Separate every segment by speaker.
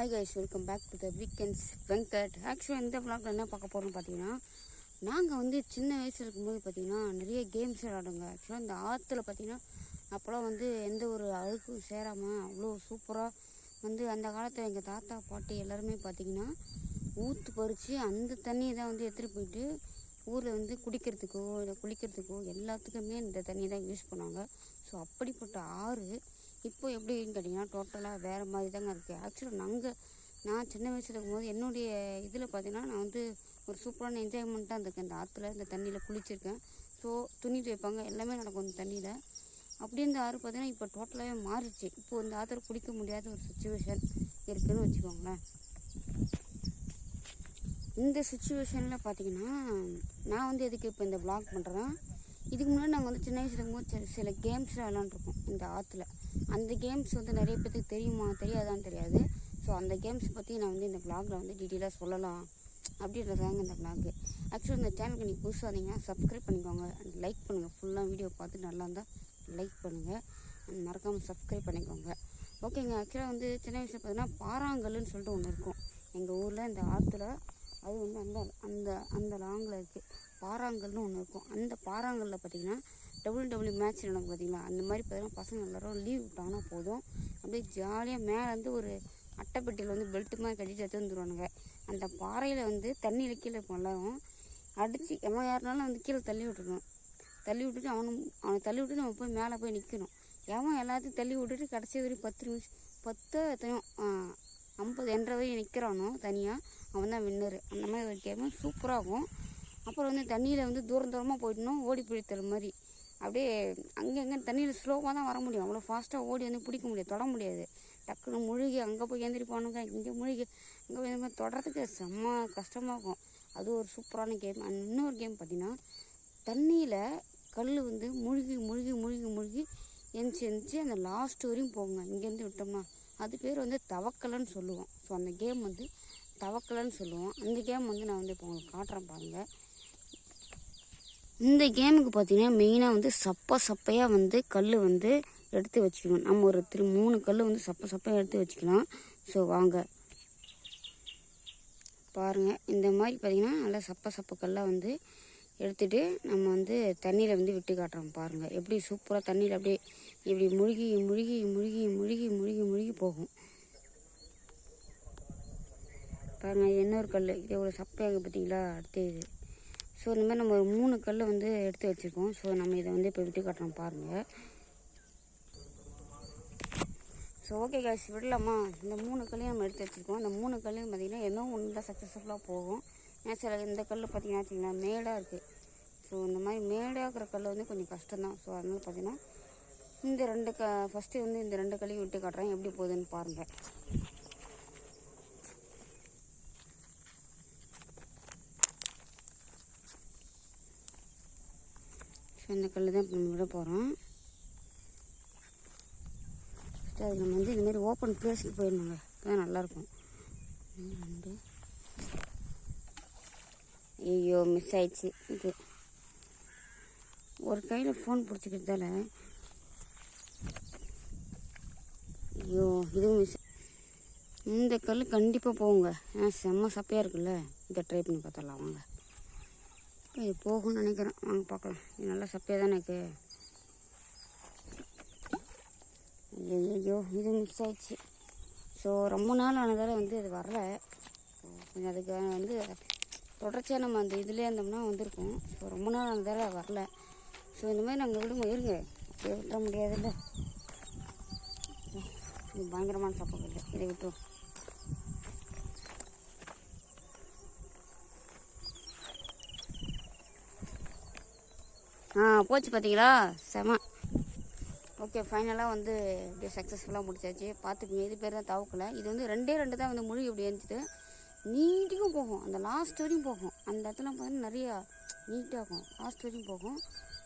Speaker 1: Hi guys welcome back to the weekends Venkat ஆக்சுவலாக இந்த vlogல என்ன பார்க்க போகிறோம் பார்த்தீங்கன்னா நாங்கள் வந்து சின்ன வயசில் இருக்கும்போது பார்த்தீங்கன்னா நிறைய கேம்ஸ் விளாடுங்க ஆக்சுவலாக இந்த ஆற்றுல பார்த்தீங்கன்னா அப்போல்லாம் வந்து எந்த ஒரு அழுக்கும் சேராமல் அவ்வளோ சூப்பராக வந்து அந்த காலத்தில் எங்கள் தாத்தா பாட்டி எல்லாருமே பார்த்தீங்கன்னா ஊற்று பறித்து அந்த தண்ணியை தான் வந்து எடுத்துகிட்டு போயிட்டு ஊரில் வந்து குடிக்கிறதுக்கோ இல்லை குளிக்கிறதுக்கோ எல்லாத்துக்குமே இந்த தண்ணியை தான் யூஸ் பண்ணுவாங்க. ஸோ அப்படிப்பட்ட ஆறு இப்போ எப்படின்னு கேட்டிங்கன்னா டோட்டலாக வேறு மாதிரி தாங்க இருக்குது ஆக்சுவலாக நாங்கள் நான் சின்ன வயசில் இருக்கும்போது என்னுடைய இதில் பார்த்தீங்கன்னா நான் வந்து ஒரு சூப்பரான என்ஜாய்மெண்ட்டாக இருந்திருக்கேன். இந்த ஆற்றுல இந்த தண்ணியில் குளிச்சிருக்கேன். ஸோ துணி துவைப்பாங்க. எல்லாமே நடக்கும் இந்த தண்ணியில். அப்படி இந்த ஆறு பார்த்தீங்கன்னா இப்போ டோட்டலாகவே மாறிடுச்சு. இப்போ இந்த ஆற்றுல குளிக்க முடியாத ஒரு சுச்சுவேஷன் இருக்குதுன்னு வச்சுக்கோங்களேன். இந்த சுச்சுவேஷனில் பார்த்தீங்கன்னா நான் வந்து எதுக்கு இப்போ இந்த ப்ளாக் பண்ணுறேன்னா இதுக்கு முன்னாடி நாங்கள் வந்து சின்ன வயசுல இருக்கும்போது சில சில கேம்ஸ் விளாண்டுருக்கோம் இந்த ஆற்றுல அந்த கேம்ஸ் வந்து நிறைய பேருக்கு தெரியுமா? தெரியாதான்னு தெரியாது. ஸோ அந்த கேம்ஸ் பற்றி நான் வந்து இந்த பிளாகில் வந்து டீட்டெயிலாக சொல்லலாம் அப்படின்றதாங்க இந்த பிளாகு ஆக்சுவலாக இந்த சேனலுக்கு நீங்கள் புதுசாக வந்தீங்கன்னா சப்ஸ்கிரைப் பண்ணிக்கோங்க. அண்ட் லைக் பண்ணுங்கள் ஃபுல்லாக வீடியோ பார்த்து நல்லா இருந்தால் லைக் பண்ணுங்கள் அண்ட் மறக்காமல் சப்ஸ்கிரைப் பண்ணிக்கோங்க. ஓகேங்க ஆக்சுவலாக வந்து சின்ன வயசில் பார்த்தீங்கன்னா பாறாங்கல்லுன்னு சொல்லிட்டு ஒன்று இருக்கும். எங்கள் ஊரில் இந்த ஆற்றுல அது வந்து அந்த அந்த அந்த லாங்கில் இருக்குது பாறாங்கல்னு ஒன்று இருக்கும். அந்த பாறாங்கல்லில் பார்த்தீங்கன்னா டபுள் டபுள்யூ மேட்ச் நடக்கும் பார்த்தீங்களா அந்த மாதிரி பார்த்தீங்கன்னா பசங்க எல்லாரும் லீவ் விட்டாங்கன்னா போதும். அப்படியே ஜாலியாக மேலே வந்து ஒரு அட்டைப்பெட்டியில் வந்து பெல்ட்டு மாதிரி கட்டிட்டு எடுத்து வந்துடுவானுங்க அந்த பாறையில் வந்து தண்ணியில் கீழே இருக்கும் எல்லாரும். அடித்து எவன் யாருனாலும் வந்து கீழே தள்ளி விட்டுருணும் தள்ளி விட்டுட்டு அவனும் அவனை தள்ளி விட்டுட்டு நம்ம போய் மேலே போய் நிற்கணும் எவன் எல்லாத்தையும் தள்ளி விட்டுட்டு கடைசி வரையும் பத்து நிமிஷம் பத்து எத்தையும் ஐம்பது என்ற வரையும் நிற்கிறானோ தனியாக அவன் தான் வின்னரு அந்த மாதிரி ஒரு கேமு சூப்பராகும். அப்புறம் வந்து தண்ணியில் வந்து தூரம் தூரமாக போயிடணும் ஓடி பிடித்தல் மாதிரி. அப்படியே அங்கங்கே தண்ணியில் ஸ்லோவாக தான் வர முடியும். அவ்வளோ ஃபாஸ்ட்டாக ஓடி வந்து பிடிக்க முடியாது தொட முடியாது. டக்குன்னு முழுகி அங்கே போய் ஏந்திரிப்பானுங்க இங்கே முழுகி அங்கே போய் இந்த மாதிரி தொடறதுக்கு செம்ம கஷ்டமாக இருக்கும். அது ஒரு சூப்பரான கேம் அண்ட் இன்னொரு கேம் பார்த்தீங்கன்னா தண்ணியில் கல் வந்து முழுகி முழுகி முழுகி முழுகி எந்திச்சு எந்திச்சு அந்த லாஸ்ட் வரையும் போகுங்க இங்கேருந்து விட்டோம்னா அது பேர் வந்து தவக்கலைன்னு சொல்லுவோம். ஸோ அந்த கேம் வந்து தவக்கலைன்னு சொல்லுவோம். அந்த கேம் வந்து நான் வந்து இப்போ உங்களுக்கு காட்டுறேன் பாருங்கள் இந்த கேமுக்கு பார்த்தீங்கன்னா மெயினாக வந்து சப்ப சப்பையாக வந்து கல் வந்து எடுத்து வச்சுக்கணும். நம்ம ஒரு திரு மூணு கல் வந்து சப்ப சப்பையாக எடுத்து வச்சுக்கலாம். ஸோ வாங்க. பாருங்கள் இந்த மாதிரி பார்த்தீங்கன்னா நல்லா சப்ப சப்ப கல்லாக வந்து எடுத்துகிட்டு நம்ம வந்து தண்ணியில் வந்து விட்டு காட்டுறோம். பாருங்கள் எப்படி சூப்பராக தண்ணியில் அப்படியே இப்படி முழுகி முழுகி முழுகி முழுகி முழுகி முழுகி போகும். பாருங்கள் இது இன்னொரு கல் இது எவ்வளோ சப்பையாக பார்த்தீங்களா அடுத்து இது. ஸோ இந்த மாதிரி நம்ம ஒரு மூணு கல் வந்து எடுத்து வச்சுருக்கோம். ஸோ நம்ம இதை வந்து இப்போ விட்டு காட்டுறோம் பாருங்கள் ஸோ ஓகே காய்ஸ் விடலாமா? இந்த மூணு கல்லையும் நம்ம எடுத்து வச்சுருக்கோம். இந்த மூணு கல்லையும் பார்த்திங்கன்னா எதுவும் ஒன்று தான் சக்ஸஸ்ஃபுல்லாக போகும். ஏன்னா சில இந்த கல் பார்த்திங்கன்னா வச்சிங்கன்னா மேடாக இருக்குது ஸோ இந்த மாதிரி மேடாக இருக்கிற கல் வந்து கொஞ்சம் கஷ்டம்தான். ஸோ அதனால் பார்த்திங்கன்னா இந்த ரெண்டு க ஃபஸ்ட்டு வந்து இந்த ரெண்டு கல்லையும் விட்டு காட்டுறேன். எப்படி போகுதுன்னு பாருங்கள் இந்த கல் தான் இப்போ நம்ம விட போகிறோம் ஃபஸ்ட்டு அது நம்ம வந்து இந்தமாரி ஓப்பன் பிளேஸுக்கு போயிடணுங்க அப்போ நல்லாயிருக்கும் ஒன்று, ரெண்டு ஐயோ மிஸ் ஆயிடுச்சு. இது ஒரு கையில் ஃபோன் பிடிச்சிக்கிறதால ஐயோ இதுவும் மிஸ் இந்த கல் கண்டிப்பாக போகுங்க. ஆ செம்ம சப்பையாக இருக்குல்ல. இதை ட்ரை பண்ணி பார்த்துடலாம் வாங்க. இது போகும்னு நினைக்கிறேன். வாங்க பார்க்கலாம். இது நல்லா சப்பையாக தானே இருக்கு? ஐயோ இது மிஸ் ஆயிடுச்சு. ஸோ ரொம்ப நாள் ஆனதால் வந்து அது வரல. கொஞ்சம் அதுக்கு வந்து தொடர்ச்சியாக நம்ம அந்த இதுலேயே இருந்தோம்னா வந்திருக்கும். ஸோ ரொம்ப நாள் ஆனதால் வரல. ஸோ இந்த மாதிரி நாங்கள் விடுமோ இருங்க. அப்படியே விட்டுற முடியாதுல்ல. இது பயங்கரமான சப்போர்ட் இல்லை இதை விட்டுரும் ஆ போச்சு பார்த்தீங்களா செம. ஓகே ஃபைனலாக வந்து இப்படியே சக்ஸஸ்ஃபுல்லாக முடிச்சாச்சு. பார்த்துக்குங்க இது பேர் தான் தவக்கலை. இது வந்து ரெண்டே ரெண்டு தான் வந்து முழுகி இப்படி எழுந்துட்டு நீட்டிக்கும் போகும். அந்த லாஸ்ட் வரையும் போகும். அந்த இடத்துல பார்த்தீங்கன்னா நிறையா நீட்டாக இருக்கும். லாஸ்ட் வரையும் போகும்.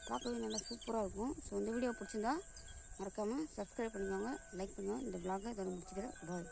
Speaker 1: பார்க்கவே நல்லா சூப்பராக இருக்கும். ஸோ இந்த வீடியோ பிடிச்சிருந்தா மறக்காமல் சப்ஸ்கிரைப் பண்ணிக்கோங்க லைக் பண்ணுவோம் இந்த பிளாகை இதோட முடிச்சுக்கிறேன். பாய்